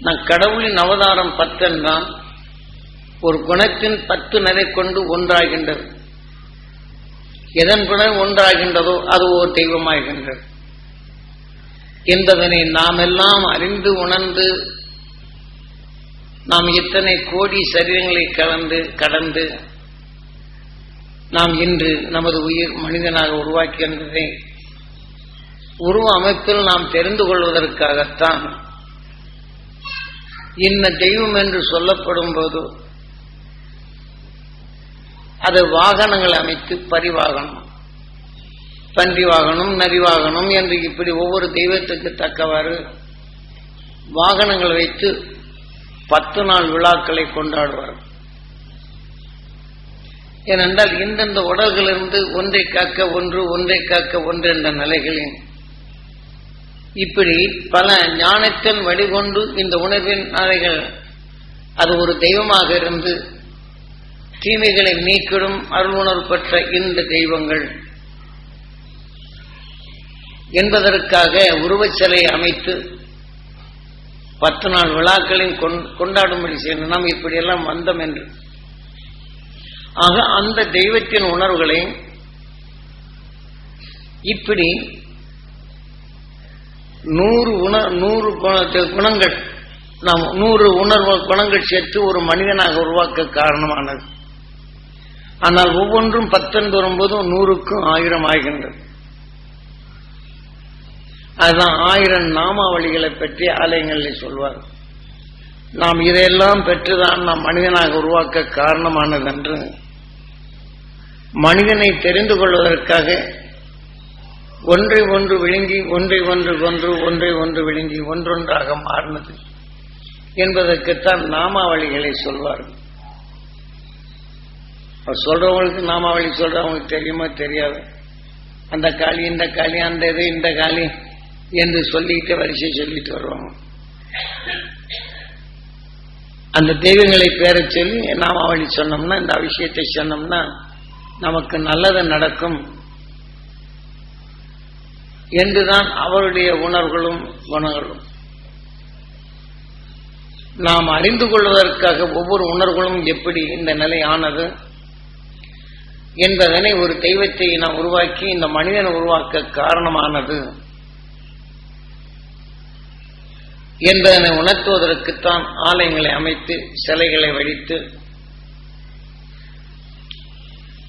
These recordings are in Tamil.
நான் கடவுளின் அவதாரம் பத்தென்றான் ஒரு குணத்தின் பத்து நிலை கொண்டு ஒன்றாகின்றது. எதன் குணம் ஒன்றாகின்றதோ அது ஒரு தெய்வமாகின்றது. என்பதனை நாம் எல்லாம் அறிந்து உணர்ந்து நாம் இத்தனை கோடி சரீரங்களை கலந்து கடந்து நாம் இன்று நமது உயிர் மனிதனாக உருவாக்கின்றதை உருவ அமைப்பில் நாம் தெரிந்து கொள்வதற்காகத்தான் இன்ன தெய்வம் என்று சொல்லப்படும் போது அது வாகனங்கள் அமைத்து பரிவாகனம். பன்றி வாகனம் நரி வாகனம் என்று இப்படி ஒவ்வொரு தெய்வத்துக்கு தக்கவாறு வாகனங்கள் வைத்து பத்து நாள் விழாக்களை கொண்டாடுவார். ஏனென்றால் இந்தந்த உடல்களிலிருந்து ஒன்றை காக்க ஒன்று ஒன்றை காக்க ஒன்று என்ற நிலைகளில் இப்படி பல ஞானத்தின் வழிகொண்டு இந்த உணர்வின் அறைகள் அது ஒரு தெய்வமாக இருந்து தீமைகளை நீக்கிடும் அருள் உணர்வு பெற்ற இந்த தெய்வங்கள் என்பதற்காக உருவச் சிலையை அமைத்து பத்து நாள் விழாக்களையும் கொண்டாடும்படி செய்யணும் நாம் இப்படியெல்லாம் வந்தோம் என்று. ஆக அந்த தெய்வத்தின் உணர்வுகளை இப்படி நூறு உண நூறு குணங்கள். நாம் நூறு உணர்வு குணங்கள் சேர்த்து ஒரு மனிதனாக உருவாக்க காரணமானது. ஆனால் ஒவ்வொன்றும் பத்தொன்பது வரும்போதும் நூறுக்கும் ஆயிரம் ஆகின்றது. அதுதான் ஆயிரம் நாமாவளிகளை பற்றி ஆலயங்களில் சொல்வார். நாம் இதையெல்லாம் பெற்றுதான் நாம் மனிதனாக உருவாக்க காரணமானது என்று மனிதனை தெரிந்து கொள்வதற்காக ஒன்றை ஒன்று விழுங்கி ஒன்றை ஒன்று கொன்று ஒன்றை ஒன்று விழுங்கி ஒன்றொன்றாக மாறினது என்பதற்குத்தான் நாமாவளிகளை சொல்வார்கள் சொல்றவங்களுக்கு நாமாவளி சொல்றவங்களுக்கு தெரியுமா தெரியாது. அந்த காளி இந்த காளி அந்த இது இந்த காளி என்று சொல்லிட்டு வரிசை சொல்லிட்டு வருவாங்க. அந்த தெய்வங்களை பேர சொல்லி நாமாவளி சொன்னோம்னா இந்த விஷயத்தை சொன்னோம்னா நமக்கு நல்லது நடக்கும். என்றுதான் அவருடைய உணர்வுகளும் குணங்களும். நாம் அறிந்து கொள்வதற்காக ஒவ்வொரு உணர்வுகளும் எப்படி இந்த நிலை ஆனது என்பதனை ஒரு தெய்வத்தை நாம் உருவாக்கி இந்த மனிதனை உருவாக்க காரணமானது என்பதனை உணர்த்துவதற்குத்தான் ஆலயங்களை அமைத்து சிலைகளை வடித்து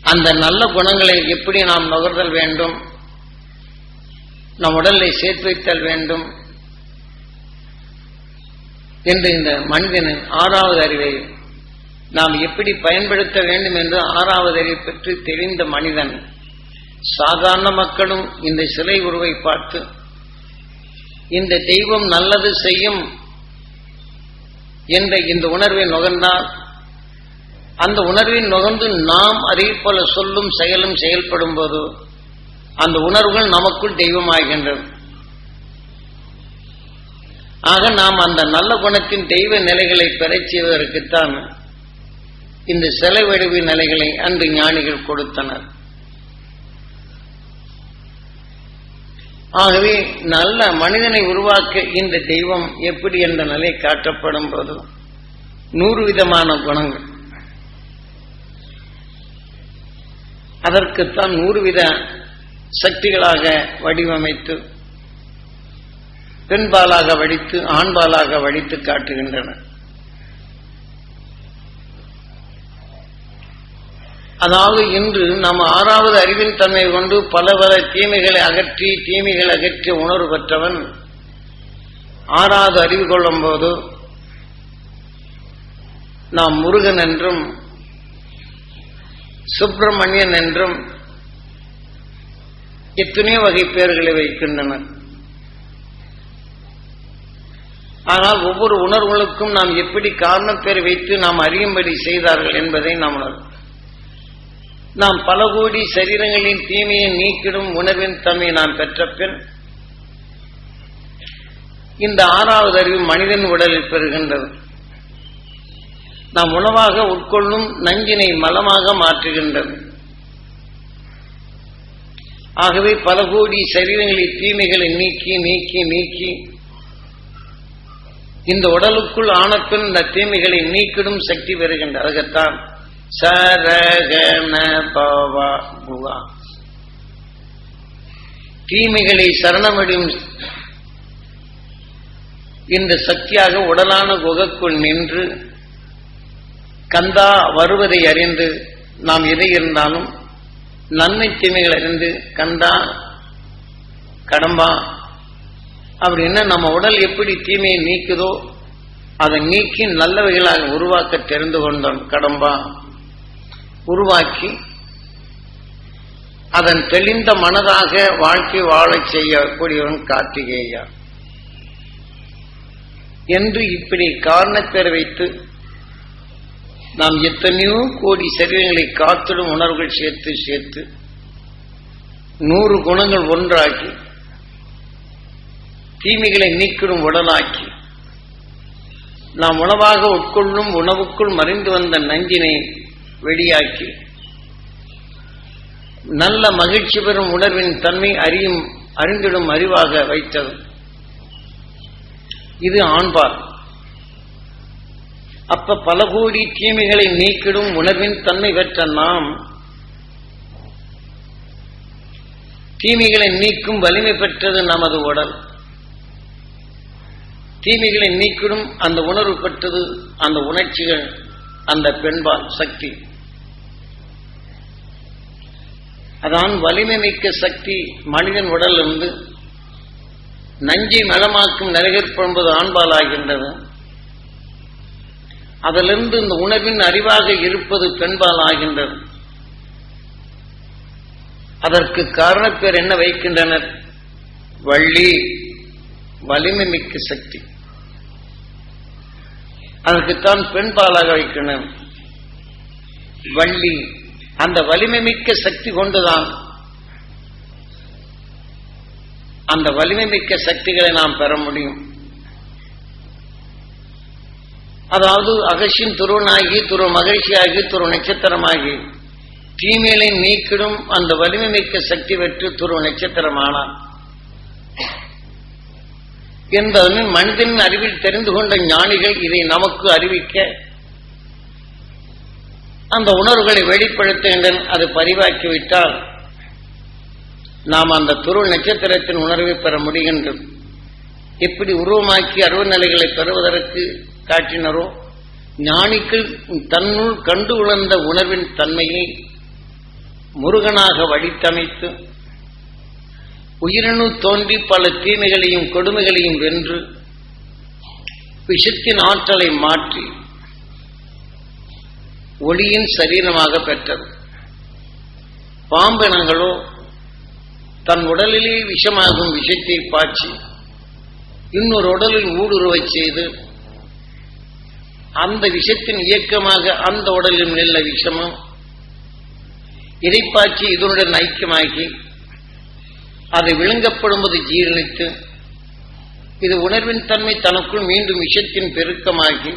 அந்த நல்ல குணங்களை எப்படி நாம் நுகர்தல் வேண்டும் நம் உடலை சேர்த்து வைத்தல் வேண்டும் என்று இந்த மனிதனின் ஆறாவது அறிவை நாம் எப்படி பயன்படுத்த வேண்டும் என்று ஆறாவது அறிவை பற்றி தெரிந்த மனிதன் சாதாரண மக்களும் இந்த சிலை உருவை பார்த்து இந்த தெய்வம் நல்லது செய்யும் என்ற இந்த உணர்வை நுகர்ந்தால் அந்த உணர்வின் நுகர்ந்து நாம் அதே போல சொல்லும் செயலும் செயல்படும் போது அந்த உணர்வுகள் நமக்குள் தெய்வமாகின்றது. ஆக நாம் அந்த நல்ல குணத்தின் தெய்வ நிலைகளை பெறச் செய்வதற்குத்தான் இந்த சிலை வடிவு நிலைகளை அன்று ஞானிகள் கொடுத்தனர். ஆகவே நல்ல மனிதனை உருவாக்க இந்த தெய்வம் எப்படி என்ற நிலை காட்டப்படும் போது நூறு விதமான குணங்கள். அதற்குத்தான் நூறு வித சக்திகளாக வடிவமைத்து பெண்பாலாக வடித்து ஆண்பாலாக வடித்து காட்டுகின்றன. அதாவது இன்று நாம் ஆறாவது அறிவின் தன்மை கொண்டு பல பல தீமைகளை அகற்றி தீமைகளை அகற்றி உணர்வு பெற்றவன் ஆறாவது அறிவு கொள்ளும் போது நாம் முருகன் என்றும் சுப்பிரமணியன் என்றும் எத்தனையோ வகை பெயர்களை வைக்கின்றனர். ஆனால் ஒவ்வொரு உணர்வுகளுக்கும் நாம் எப்படி காரணப்பேர் வைத்து நாம் அறியும்படி செய்தார்கள் என்பதை நாம் உணரும் நாம் பல கோடி சரீரங்களின் தீமையை நீக்கிடும் உணர்வின் தன்மை நாம் பெற்ற பின் இந்த ஆறாவது அறிவு மனிதன் உடலில் பெறுகின்றது. நாம் உணவாக உட்கொள்ளும் நஞ்சினை மலமாக மாற்றுகின்றது. ஆகவே பல கோடி சரீரங்களில் தீமைகளை நீக்கி நீக்கி நீக்கி இந்த உடலுக்குள் ஆனப்பின் இந்த தீமைகளை நீக்கிடும் சக்தி பெறுகின்ற அதுக்குத்தான் சரகண பவா குகா தீமைகளை சரணமிடும் இந்த சக்தியாக உடலான குகைக்குள் நின்று கந்தா வருவதை அறிந்து நாம் எதை இருந்தாலும் நன்மை தீமைகள் அறிந்து கண்டா கடம்பா. அப்படின்னா நம்ம உடல் எப்படி தீமையை நீக்குதோ அதை நீக்கி நல்லவைகளாக உருவாக்க தெரிந்து கொண்டோம் கடம்பா. உருவாக்கி அதன் தெளிந்த மனதாக வாழ்க்கை வாழச் செய்யக்கூடியவன் கார்த்திகேயா. என்று இப்படி காரணத்தை வைத்து நாம் எத்தனையோ கோடி சரீரங்களை காத்திடும் உணர்வுகள் சேர்த்து சேர்த்து நூறு குணங்கள் ஒன்றாக்கி தீமைகளை நீக்கிடும் உடலாக்கி நாம் உணவாக உட்கொள்ளும் உணவுக்குள் மறைந்து வந்த நஞ்சினை வெளியாக்கி நல்ல மகிழ்ச்சி பெறும் உணர்வின் தன்மை அறியும் அறிந்திடும் அறிவாக வைத்தது இது ஆண்பார் அப்ப பல கோடி தீமைகளை நீக்கிடும் உணர்வின் தன்மை பெற்ற நாம் தீமைகளை நீக்கும் வலிமை பெற்றது நமது உடல். தீமைகளை நீக்கிடும் அந்த உணர்வு பெற்றது அந்த உணர்ச்சிகள் அந்த பெண்பால் சக்தி. அதான் வலிமை மிக்க சக்தி மனிதன் உடல் இருந்து நஞ்சை மலமாக்கும் நரகற்பது ஆண்பால் ஆகின்றது அதிலிருந்து இந்த உணவின் அறிவாக இருப்பது பெண்பால் ஆகின்றது. அதற்கு காரணப்பேர் என்ன வைக்கின்றனர்? வள்ளி வலிமை மிக்க சக்தி. அதற்குத்தான் பெண்பாலாக வைக்கின்றனர். வள்ளி அந்த வலிமை மிக்க சக்தி கொண்டுதான் அந்த வலிமை மிக்க சக்திகளை நாம் பெற முடியும். அதாவது அகஷின் துருவனாகி துரு மகிழ்ச்சியாகி துரு நட்சத்திரமாகி தீமேலை நீக்கிடும் அந்த வலிமை மிக்க சக்தி பெற்று துரு நட்சத்திரமானான் என்பதனை மனிதனின் அறிவில் தெரிந்து கொண்ட ஞானிகள் இதை நமக்கு அறிவிக்க அந்த உணர்வுகளை வெளிப்படுத்துகின்றன அது பதிவாக்கிவிட்டால் நாம் அந்த துரு நட்சத்திரத்தின் உணர்வை பெற முடிகின்றது. எப்படி உருவமாக்கி அருவநிலைகளை பெறுவதற்கு காட்டினரோ? ஞானிகள் தன்னுள் கண்டு உணர்ந்த உணர்வின் தன்மையை முருகனாக வடித்தமைத்து உயிரணு தோன்றி பல தீமைகளையும் கொடுமைகளையும் வென்று விஷத்தின் ஆற்றலை மாற்றி ஒளியின் சரீரமாக பெற்றது. பாம்பினங்களோ தன் உடலிலே விஷமாகும் விஷத்தை பாய்ச்சி இன்னொரு உடலில் ஊடுருவச் செய்து அந்த விஷத்தின் இயக்கமாக அந்த உடலில் நில்ல விஷமும். இதைப்பாய்ச்சி இதனுடன் ஐக்கியமாகி அதை விழுங்கப்படும்போது ஜீரணித்து இது உணர்வின் தன்மை தனக்குள் மீண்டும் விஷத்தின் பெருக்கமாகி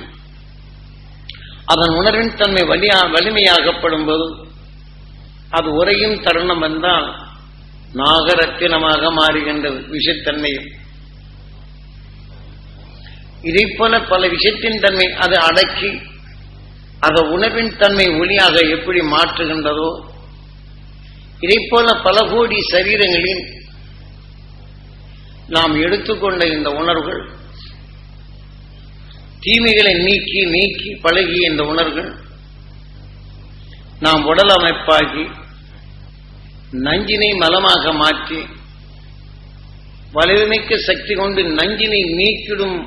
அதன் உணர்வின் தன்மை வலியா வலிமையாகப்படும் போது அது உரையும் தருணம் வந்தால் நாகரத்தினமாக மாறுகின்றது விஷத்தன்மையும். இதை போல பல விஷயத்தின் தன்மை அதை அடக்கி அதை உணர்வின் தன்மை ஒளியாக எப்படி மாற்றுகின்றதோ இதை போல பல கோடி சரீரங்களில் நாம் எடுத்துக்கொண்ட இந்த உணர்வுகள் தீமைகளை நீக்கி நீக்கி பழகிய இந்த உணர்வுகள் நாம் உடல் அமைப்பாகி நஞ்சினை மலமாக மாற்றி வலிமைமிக்க சக்தி கொண்டு நஞ்சினை நீக்கிடும்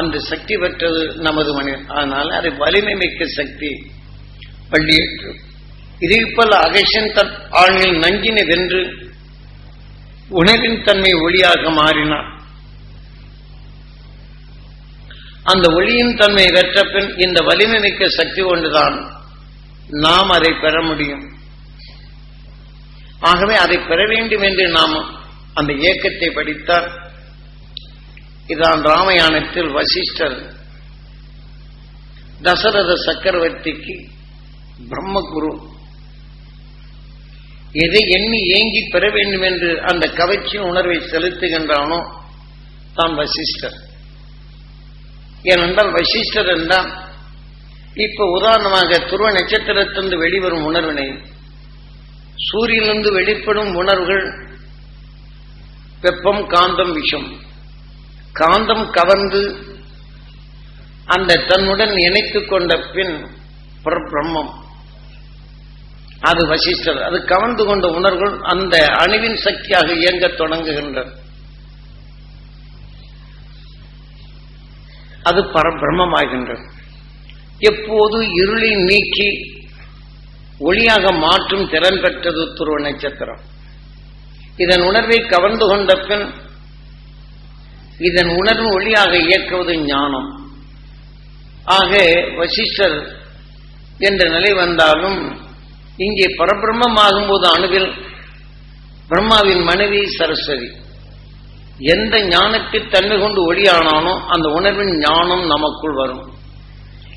அந்த சக்தி பெற்றது நமது மனிதன் அதனால அது வலிமை மிக்க சக்தி. பள்ளியேற்று. இதே போல அகேஷன் தன் ஆணில் நஞ்சினை வென்று உணவின் தன்மை ஒளியாக மாறினார் அந்த ஒளியின் தன்மை வெற்ற பின் இந்த வலிமை மிக்க சக்தி கொண்டுதான் நாம் அதை பெற முடியும். ஆகவே அதை பெற வேண்டும் என்று நாம் அந்த இயக்கத்தை படித்தால் இதான் ராமயானத்தில் வசிஷ்டர் தசரத சக்கரவர்த்திக்கு பிரம்மகுரு. எதை எண்ணி ஏங்கி பெற வேண்டும் என்று அந்த கவர்ச்சியின் உணர்வை செலுத்துகின்றானோ தான் வசிஷ்டர். ஏனென்றால் வசிஷ்டர் என்றால் இப்ப உதாரணமாக துருவ நட்சத்திரத்திலிருந்து வெளிவரும் உணர்வினை சூரியனிலிருந்து வெளிப்படும் உணர்வுகள் வெப்பம் காந்தம் விஷம். காந்தம் கவர்ந்து அந்த தன்னுடன் இணைத்துக் கொண்ட பின் பிரம்மம். அது வசிஷ்டர். அது கவர்ந்து கொண்ட உணர்வுகள் அந்த அணுவின் சக்தியாக இயங்கத் தொடங்குகின்றது அது பரபிரம்மமாகின்றது எப்போது இருளை நீக்கி ஒளியாக மாற்றும் திறன் பெற்றது துருவ நட்சத்திரம். இதன் உணர்வை கவர்ந்து கொண்ட பின் இதன் உணர்வு ஒளியாக இயக்குவது ஞானம். ஆக வசிஷ்டர் என்ற நிலை வந்தாலும் இங்கே பரபிரம்மம் ஆகும்போது அணுவில் பிரம்மாவின் மனைவி சரஸ்வதி. எந்த ஞானத்தை தன்மை கொண்டு ஒளியானானோ அந்த உணர்வின் ஞானம் நமக்குள் வரும்.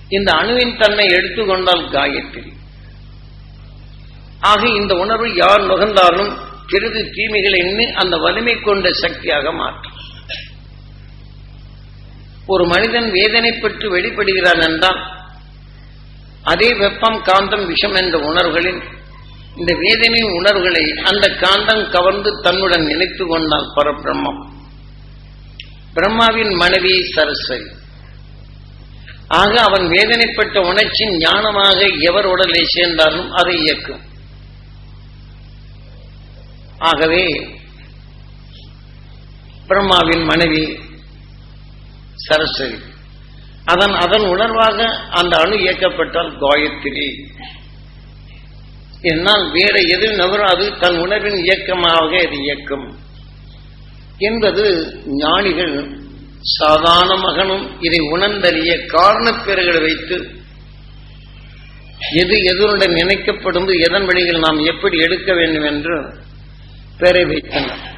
இந்த அணுவின் தன்மை எடுத்துக்கொண்டால் காயத்ரி. ஆக இந்த உணர்வு யார் நுகர்ந்தாலும் பெரிது தீமைகளை அந்த வலிமை கொண்ட சக்தியாக மாற்றும். ஒரு மனிதன் வேதனை பெற்று வெளிப்படுகிறான் என்றால் அதே வெப்பம் காந்தம் விஷம் என்ற உணர்வுகளில் இந்த வேதனை உணர்வுகளை அந்த காந்தம் கவர்ந்து தன்னுடன் நினைத்து கொண்டால் பரபிரம்மம். பிரம்மாவின் மனைவி சரஸ்வதி. ஆக அவன் வேதனைப்பட்ட உணர்ச்சி ஞானமாக எவர் உடலை சேர்ந்தாலும் அதை இயக்கும். ஆகவே பிரம்மாவின் மனைவி சரஸ்வதி. அதன் அதன் உணர்வாக அந்த அணு இயக்கப்பட்டால் காயத்ரி. என்னால் வேற எது நகராது தன் உணர்வின் இயக்கமாக இது இயக்கும். என்பது ஞானிகள் சாதாரண மகனும் இதை உணர்ந்தறிய காரணப்பேர்களை வைத்து எது எதனுடன் இணைக்கப்படும் எதன் வழியில் நாம் எப்படி எடுக்க வேண்டும் என்று பெயரை வைத்தனர்.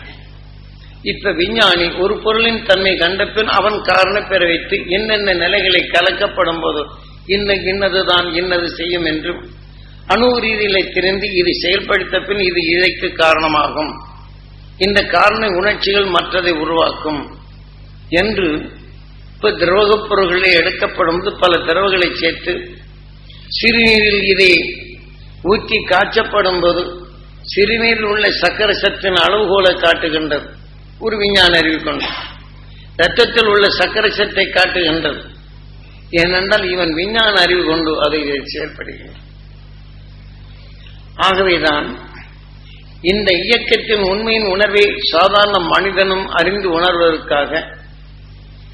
இப்ப விஞ்ஞானி ஒரு பொருளின் தன்மை கண்ட பின் அவன் காரண பெற வைத்து என்னென்ன நிலைகளை கலக்கப்படும் போது இன்ன இன்னதுதான் இன்னது செய்யும் என்று அணு ரீதியிலே தெரிந்து இது செயல்படுத்த பின் இது இழைக்கு காரணமாகும். இந்த காரண உணர்ச்சிகள் மற்றதை உருவாக்கும் என்று இப்ப திரவகப் பொருள்களே எடுக்கப்படும் பல திரவங்களை சேர்த்து சிறுநீரில் இதை ஊற்றி காய்ச்சப்படும் போது சிறுநீரில் உள்ள சக்கர சத்தின் அளவுகோலை காட்டுகின்றது. ஒரு விஞ்ஞான அறிவு கொண்டு. ரத்தத்தில் உள்ள சக்கரை சத்தை காட்டுகின்றது. ஏனென்றால் இவன் விஞ்ஞான அறிவு கொண்டு அதை செயல்படுகின்றான் ஆகவேதான் இந்த இயக்கத்தின் உண்மையின் உணர்வை சாதாரண மனிதனும் அறிந்து உணர்வதற்காக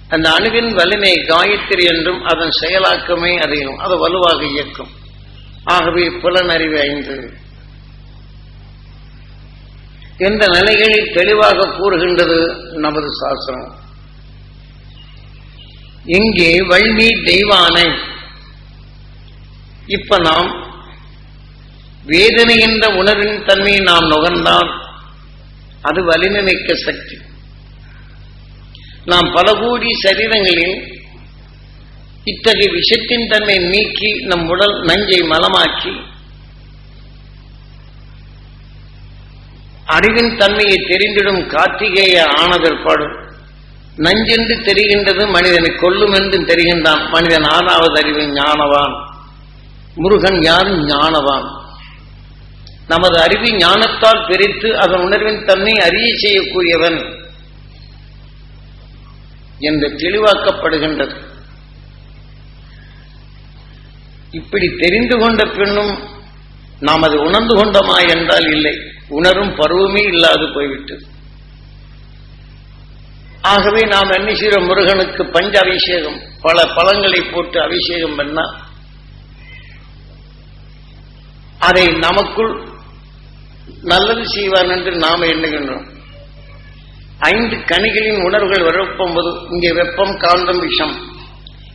அந்த அணுவின் வலிமை காயத்ரி என்றும் அதன் செயலாக்கமே அறியும் அது வலுவாக இயக்கும். ஆகவே புலனறிவு ஐந்து. என்ற நிலைகளில் தெளிவாக கூறுகின்றது நமது சாஸ்திரம். இங்கே வள்ளி தெய்வானை இப்ப நாம் வேதனை என்ற உணர்வின் தன்மையை நாம் நுகர்ந்தால் அது வலிமை சக்தி. நாம் பல கோடி சரீரங்களில் இத்தகைய விஷத்தின் தன்மை நீக்கி நம் உடல் நஞ்சை மலமாக்கி அறிவின் தன்மையை தெரிந்திடும் கார்த்திகேய ஆனதற்பாடு. நஞ்சென்று தெரிகின்றது மனிதனை கொல்லும் என்று தெரிகின்றான். மனிதன் ஆறாவது அறிவு ஞானவான். முருகன் யாரும் ஞானவான். நமது அறிவு ஞானத்தால் பிரித்து அதன் உணர்வின் தன்மை அறிய செய்யக்கூடியவன் என்று தெளிவாக்கப்படுகின்றது. இப்படி தெரிந்து கொண்ட பின்னும் நாம் அதை உணர்ந்து கொண்டோமா என்றால் இல்லை. உணரும் பருவமே இல்லாது போய்விட்டது. ஆகவே நாம் என்ன செய்கிறோம் முருகனுக்கு பஞ்ச அபிஷேகம் பல பழங்களை போட்டு அபிஷேகம் பண்ணா அதை நமக்குள் நல்லது செய்வார் என்று நாம் எண்ணுகின்றோம். ஐந்து கனிகளின் உணர்வுகள் வரப்போம்போது இங்கே வெப்பம் காந்தம் விஷம்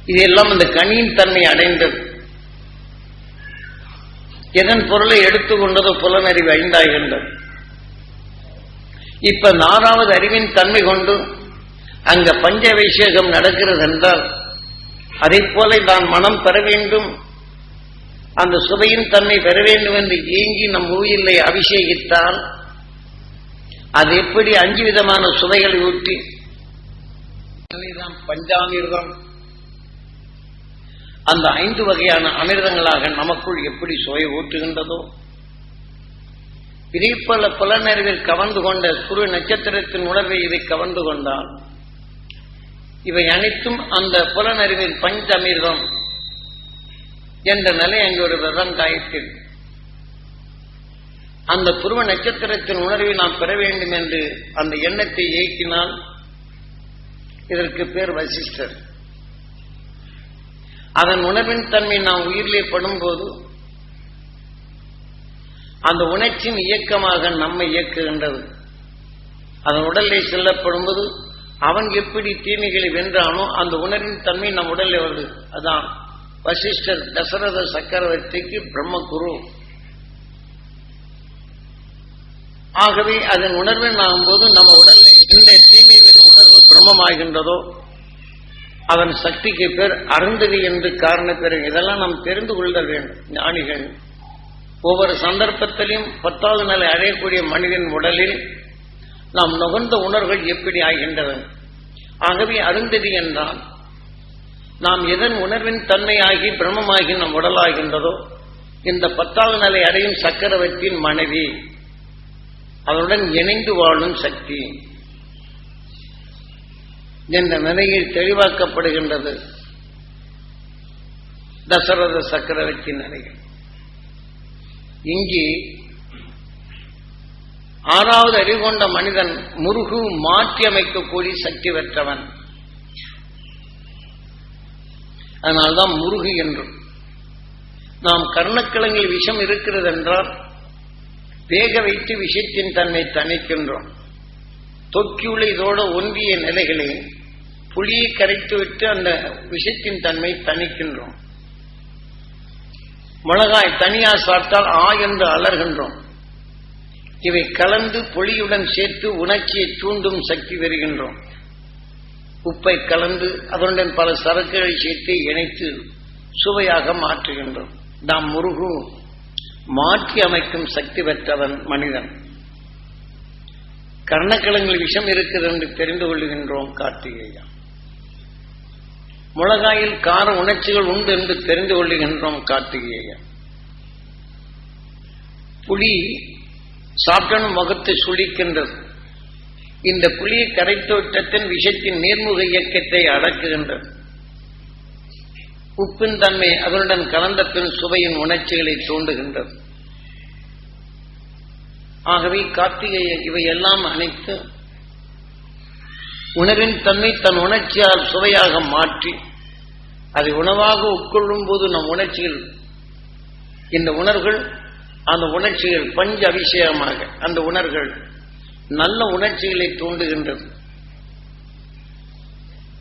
இதெல்லாம் இந்த கனியின் தன்மை அடைந்தது எதன் பொருளை எடுத்துக்கொண்டதோ புலனறிவு ஐந்தாகின்றது இப்ப நாலாவது அறிவின் தன்மை கொண்டு அங்க பஞ்ச அபிஷேகம் நடக்கிறது என்றால் அதை போல நான் மனம் பெற வேண்டும். அந்த சுவையின் தன்மை பெற வேண்டும் என்று ஏங்கி நம் உயிரை அபிஷேகித்தால் அது எப்படி அஞ்சு விதமான சுவைகளை ஊற்றி பஞ்சாமிர்தம் அந்த ஐந்து வகையான அமிர்தங்களாக நமக்குள் எப்படி சுவை ஊற்றுகின்றதோ பிரிப்பல போல புலனறிவில் கவர்ந்து கொண்ட குரு நட்சத்திரத்தின் உணர்வை இதை கவர்ந்து கொண்டால் இவை அனைத்தும் அந்த புலனறிவின் பஞ்ச அமிர்தம் என்ற நிலை அங்கு ஒரு விரதம் காயத்தில் அந்த துருவ நட்சத்திரத்தின் உணர்வை நாம் பெற வேண்டும் என்று அந்த எண்ணத்தை இயக்கினால் இதற்கு பேர் வசிஷ்டர். அதன் உணர்வின் தன்மை நாம் உயிரிலே படும்போது அந்த உணர்ச்சியின் இயக்கமாக நம்மை இயக்குகின்றது. அதன் உடலை செல்லப்படும்போது அவன் எப்படி தீமைகளை வென்றானோ அந்த உணர்வின் தன்மை நம் உடலில் வருது. அதான் வசிஷ்டர் தசரத சக்கரவர்த்திக்கு பிரம்மகுரு. ஆகவே அதன் உணர்வின் ஆகும்போது நம்ம உடலில் எந்த தீமை வெறும் உணர்வு பிரம்மமாகின்றதோ அதன் சக்திக்கு பேர் அருந்ததி என்று காரண பேர். இதெல்லாம் நாம் தெரிந்து கொள்ள வேண்டும். ஞானிகள் ஒவ்வொரு சந்தர்ப்பத்திலையும் பத்தாவது நிலை அடையக்கூடிய மனிதன் உடலில் நாம் நுகர்ந்த உணர்வுகள் எப்படி ஆகின்றன? ஆகவே அருந்ததி என்றால் நாம் எதன் உணர்வின் தன்மையாகி பிரம்மமாகி நம் உடலாகின்றதோ இந்த பத்தாவது நிலை அடையும் சக்கரவர்த்தியின் மனைவி. அதனுடன் இணைந்து வாழும் சக்தி. என்ற நிலையில் தெளிவாக்கப்படுகின்றது. தசரத சக்கரவர்த்தி நிலையில். இங்கே ஆறாவது அறிவு கொண்ட மனிதன் முருகு மாற்றியமைக்கக்கூடிய சக்தி பெற்றவன். அதனால்தான் முருகு என்றும் நாம் கர்ணக்கிழங்கில் விஷம் இருக்கிறது என்றால் வேக வைத்து விஷத்தின் தன்னை தணிக்கின்றோம். தொக்கியுள்ள இதோட ஒன்றிய நிலைகளை புளியை கரைத்து விட்டு அந்த விஷத்தின் தன்மை தணிக்கின்றோம். மிளகாய் தனியா சாப்பிட்டால் ஆ என்று அலர்கின்றோம். இவை கலந்து பொலியுடன் சேர்த்து உணர்ச்சியை தூண்டும் சக்தி பெறுகின்றோம். உப்பை கலந்து அதனுடன் பல சரக்குகளை சேர்த்து இணைத்து சுவையாக மாற்றுகின்றோம். நாம் முருகு மாற்றி அமைக்கும் சக்தி பெற்றவன் மனிதன். கர்ணக்கிழங்கில் விஷம் இருக்கிறது என்று தெரிந்து கொள்ளுகின்றோம் கார்த்திகேயா. மிளகாயில் கார உணர்ச்சிகள் உண்டு என்று தெரிந்து கொள்ளுகின்றோம் கார்த்திகேயன். புலி சாப்பிட்டனும் முகத்தை சுழிக்கின்றது. இந்த புலியை கரைத்தோட்டத்தின் விஷத்தின் நேர்முக இயக்கத்தை அடக்குகின்றது. உப்பின் தன்மை அதனுடன் கலந்த பின் சுவையின் உணர்ச்சிகளை தூண்டுகின்றது. ஆகவே கார்த்திகேய இவையெல்லாம் அனைத்து உணவின் தன்மை தன் உணர்ச்சியால் சுவையாக மாற்றி அதை உணவாக உட்கொள்ளும் போது நம் உணர்ச்சிகள் இந்த உணர்வுகள் அந்த உணர்ச்சிகள் பஞ்ச அபிஷேகமாக அந்த உணர்வுகள் நல்ல உணர்ச்சிகளை தூண்டுகின்றது.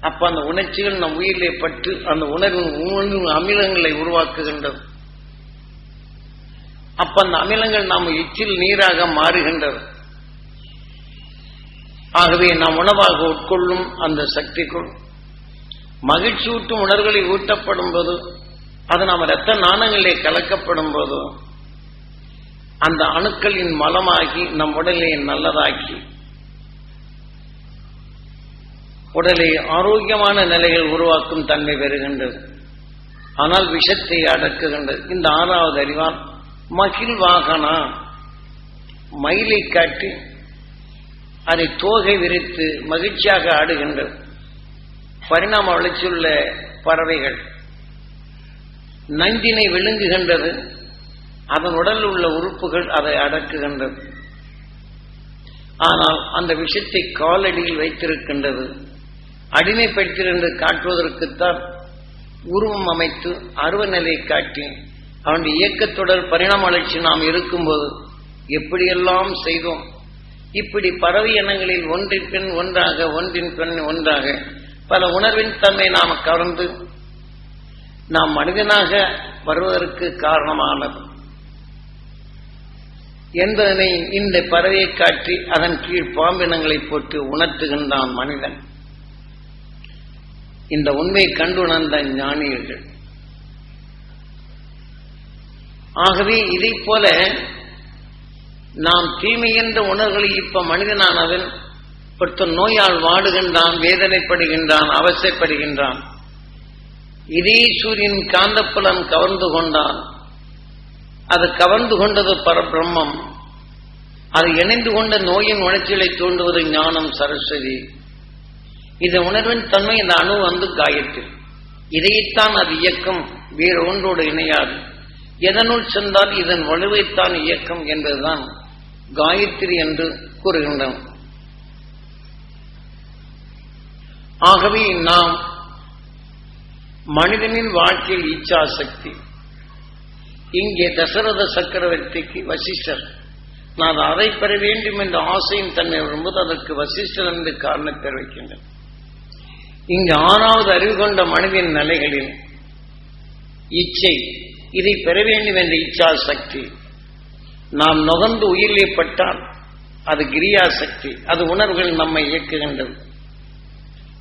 அப்ப அந்த உணர்ச்சிகள் நம் உயிரிலே பட்டு அந்த உணர்வின் உணர்வு அமிலங்களை உருவாக்குகின்றது. அப்ப அந்த அமிலங்கள் நாம் எச்சில் நீராக மாறுகின்றது. ஆகவே நாம் உணவாக உட்கொள்ளும் அந்த சக்திக்குள் மகிழ்ச்சி ஊட்டும் உணர்வுகளை ஊட்டப்படும் போது அது நாம் இரத்த நாணங்களிலே கலக்கப்படும் போது அந்த அணுக்களின் மலமாகி நம் உடலை நல்லதாக்கி உடலை ஆரோக்கியமான நிலையில் உருவாக்கும் தன்மை பெறுகின்றது. ஆனால் விஷத்தை அடக்குகின்றது. இந்த ஆறாவது அறிவால் மகிழ்வாகனா? மயிலை காட்டி அதை தோகை விரித்து மகிழ்ச்சியாக ஆடுகின்றது பரிணாம வளர்ச்சியுள்ள பறவைகள். நந்தினை விழுங்குகின்றது. அதன் உடலில் உள்ள உறுப்புகள் அதை அடக்குகின்றது. ஆனால் அந்த விஷயத்தை காலடியில் வைத்திருக்கின்றது. அடிமைப்படுத்திருந்து காட்டுவதற்குத்தான் உருவம் அமைத்து அருவநிலை காட்டி அவனுடைய இயக்கத்தொடர் பரிணாம வளர்ச்சி நாம் இருக்கும்போது எப்படியெல்லாம் செய்தோம்? இப்படி பறவை இனங்களில் ஒன்றின் பின் ஒன்றாக ஒன்றின் பின் ஒன்றாக பல உணர்வின் தன்மை நாம் கவர்ந்து நாம் மனிதனாக வருவதற்கு காரணமானது. என்பதனை இந்த பறவையை காட்டி அதன் கீழ் பாம்பினங்களை போட்டு உணர்த்துகின்றான் மனிதன். இந்த உண்மை கண்டுணர்ந்த ஞானியர்கள் ஆகவே இதை போல நாம் தீமை என்ற உணர்வுகளை இப்ப மனிதனானவன் ஒருத்தன் நோயால் வாடுகின்றான் வேதனைப்படுகின்றான் அவசைப்படுகின்றான். இதே சூரியன் காந்தப்புலம் கவர்ந்து கொண்டான் அது கவர்ந்து கொண்டது பரபிரம்மம் அது இணைந்து கொண்ட நோயின் உணர்ச்சிகளை தூண்டுவது ஞானம் சரஸ்வதி. இந்த உணர்வின் தன்மை இந்த அணு வந்து காயத்தில். இதைத்தான் அது இயக்கம் வேறு ஒன்றோடு இணையாது. எதனுள் சென்றால் இதன் வலுவைத்தான் இயக்கம் என்பதுதான் காயத்ரி என்று கூறுகின்றன. ஆகவே நாம் மனிதனின் வாழ்க்கையில் இச்சா சக்தி இங்கே தசரத சக்கரவர்த்திக்கு வசிஷ்டர். நான் அதை பெற வேண்டும் என்ற ஆசையின் தன்மை வரும்போது அதற்கு வசிஷ்டர் என்று காரணம் தெரிவிக்கின்றன இங்கு ஆறாவது அறிவு கொண்ட மனிதன் நிலைகளில் இச்சை இதை பெற வேண்டும் என்ற இச்சா சக்தி. நாம் நுகர்ந்து உயிரிழப்பட்டால் அது கிரியா சக்தி. அது உணர்வுகள் நம்மை இயக்குகின்றது.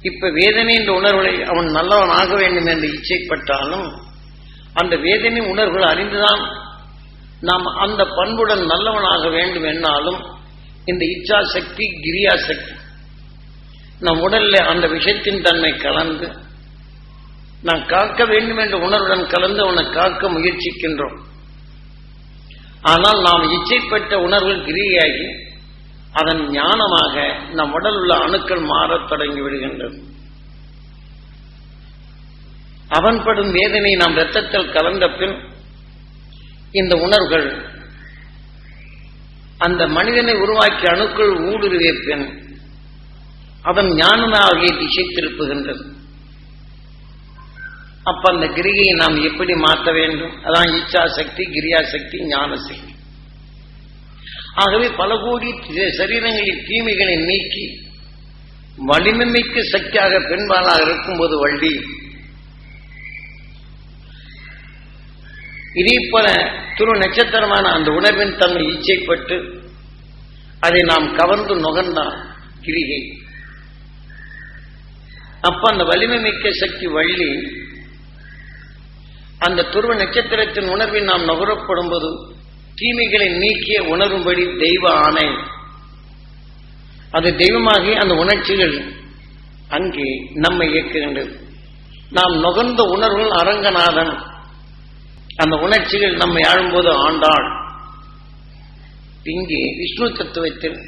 இப்ப வேதனை என்ற உணர்வுகளை அவன் நல்லவன் ஆக வேண்டும் என்று இச்சைப்பட்டாலும் அந்த வேதனை உணர்வுகள் அறிந்துதான் நாம் அந்த பண்புடன் நல்லவனாக வேண்டும் என்னாலும் இந்த இச்சா சக்தி கிரியா சக்தி. நம் உடல்ல அந்த விஷயத்தின் தன்மை கலந்து நாம் காக்க வேண்டும் என்ற உணர்வுடன் கலந்து அவனை காக்க முயற்சிக்கின்றோம். ஆனால் நாம் இச்சைப்பட்ட உணர்வுகள் கிரியாகி அதன் ஞானமாக நம் உடல் உள்ள அணுக்கள் மாறத் தொடங்கி விடுகின்றது. அவன் படும் வேதனை நாம் இரத்தத்தில் கலந்த பின் இந்த உணர்வுகள் அந்த மனிதனை உருவாக்கி அணுக்கள் ஊடுருவிய பின் அவன் ஞானமாகிய திசை திருப்புகின்றது. அப்ப அந்த கிரியை நாம் எப்படி மாற்ற வேண்டும்? அதான் இச்சா சக்தி கிரியா சக்தி ஞான சக்தி. ஆகவே பல கோடி சரீரங்களில் தீமைகளை நீக்கி வலிமைமிக்க சக்தியாக பெண்பாலாக இருக்கும்போது வள்ளி. இதே போல துரு நட்சத்திரமான அந்த உணர்வின் தன்மை இச்சைப்பட்டு அதை நாம் கவர்ந்து நுகர்ந்தான் கிரிகை. அப்ப அந்த வலிமை மிக்க சக்தி வள்ளி அந்த துருவ நட்சத்திரத்தின் உணர்வில் நாம் நுகரப்படும் போது தீமைகளை நீக்கிய உணரும்படி தெய்வ ஆணை. அது தெய்வமாகி அந்த உணர்ச்சிகள் அங்கே நம்மை இயக்குகின்றது. நாம் நுகர்ந்த உணர்வுகள் அரங்கநாதன். அந்த உணர்ச்சிகள் நம்மை ஆழும்போது ஆண்டாள். இங்கே விஷ்ணு தத்துவத்தில்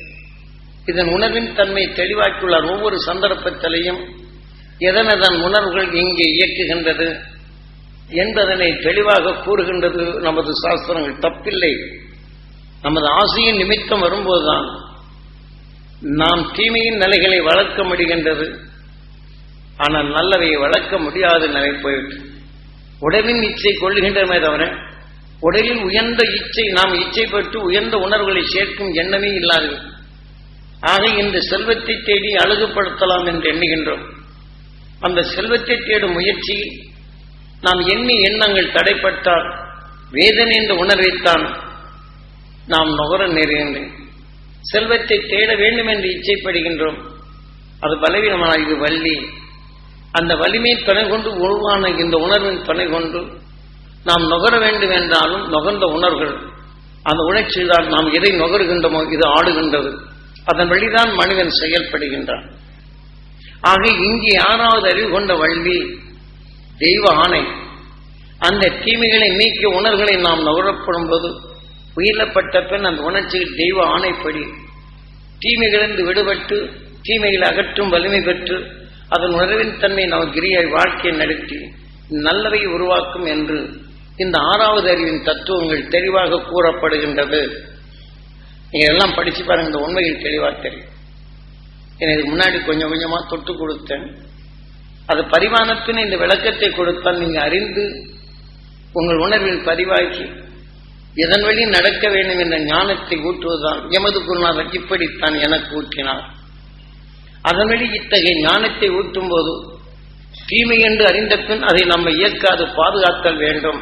இதன் உணர்வின் தன்மை தெளிவாக்கியுள்ளார். ஒவ்வொரு சந்தர்ப்பத்திலையும் எதனதன் உணர்வுகள் இங்கே இயக்குகின்றது? என்பதனை தெளிவாக கூறுகின்றது நமது சாஸ்திரங்கள். தப்பில்லை. நமது ஆசையின் நிமித்தம் வரும்போதுதான் நாம் தீமையின் நிலைகளை வளர்க்க முடிகின்றது. ஆனால் நல்லவையை வளர்க்க முடியாத நிலை போயிட்டு உடலின் இச்சை கொள்ளுகின்றமே தவிர உடலில் உயர்ந்த இச்சை நாம் இச்சை பெற்று உயர்ந்த உணர்வுகளை சேர்க்கும் எண்ணமே இல்லாது ஆக இந்த செல்வத்தை தேடி அழகுபடுத்தலாம் என்று எண்ணுகின்றோம். அந்த செல்வத்தை தேடும் முயற்சியில் நாம் எண்ணி எண்ணங்கள் தடைப்பட்டால் வேதனை என்ற உணர்வைத்தான் நாம் நுகர நேருகின்றேன். செல்வத்தை தேட வேண்டும் என்று இச்சைப்படுகின்றோம். அது பலவீனமான இது வள்ளி. அந்த வலிமை துணை கொண்டு உருவான இந்த உணர்வின் துணை கொண்டு நாம் நுகர வேண்டும் என்றாலும் நுகர்ந்த உணர்வுகள் அந்த உணர்ச்சியில் தான் நாம் எதை நுகர்கின்றோமோ இது ஆடுகின்றது. அதன் வழிதான் மனிதன் செயல்படுகின்றான். ஆக இங்கே யாராவது அறிவு கொண்ட வள்ளி தெய்வ ஆணை. அந்த தீமைகளை நீக்கிய உணர்வுகளை நாம் நுகரப்படும் போது உயிரிழப்பட்ட பின் அந்த உணர்ச்சிகள் தெய்வ ஆணைப்படி தீமைகளிலிருந்து விடுபட்டு தீமைகளை அகற்றும் வலிமை பெற்று அதன் உணர்வின் தன்மை நாம் கிரியை வாழ்க்கையை நடத்தி நல்லவை உருவாக்கும் என்று இந்த ஆறாவது அறிவின் தத்துவங்கள் தெளிவாக கூறப்படுகின்றது. நீங்க எல்லாம் படிச்சு பாருங்க இந்த உண்மைகள் தெளிவாக தெரியும். எனக்கு முன்னாடி கொஞ்சம் கொஞ்சமாக தொட்டு கொடுத்தேன். அது பரிமாணத்தின் இந்த விளக்கத்தை கொடுத்தால் நீங்க அறிந்து உங்கள் உணர்வில் பதிவாக்கி எதன் வழி நடக்க வேண்டும் என்ற ஞானத்தை ஊற்றுவதுதான் எமது குருநாதர் இப்படித்தான் எனக்கு ஊற்றினார் அதன் வழி இத்தகைய ஞானத்தை ஊட்டும் போது தீமை என்று அறிந்த பின் அதை நம்ம இயக்காது பாதுகாத்தல் வேண்டும்.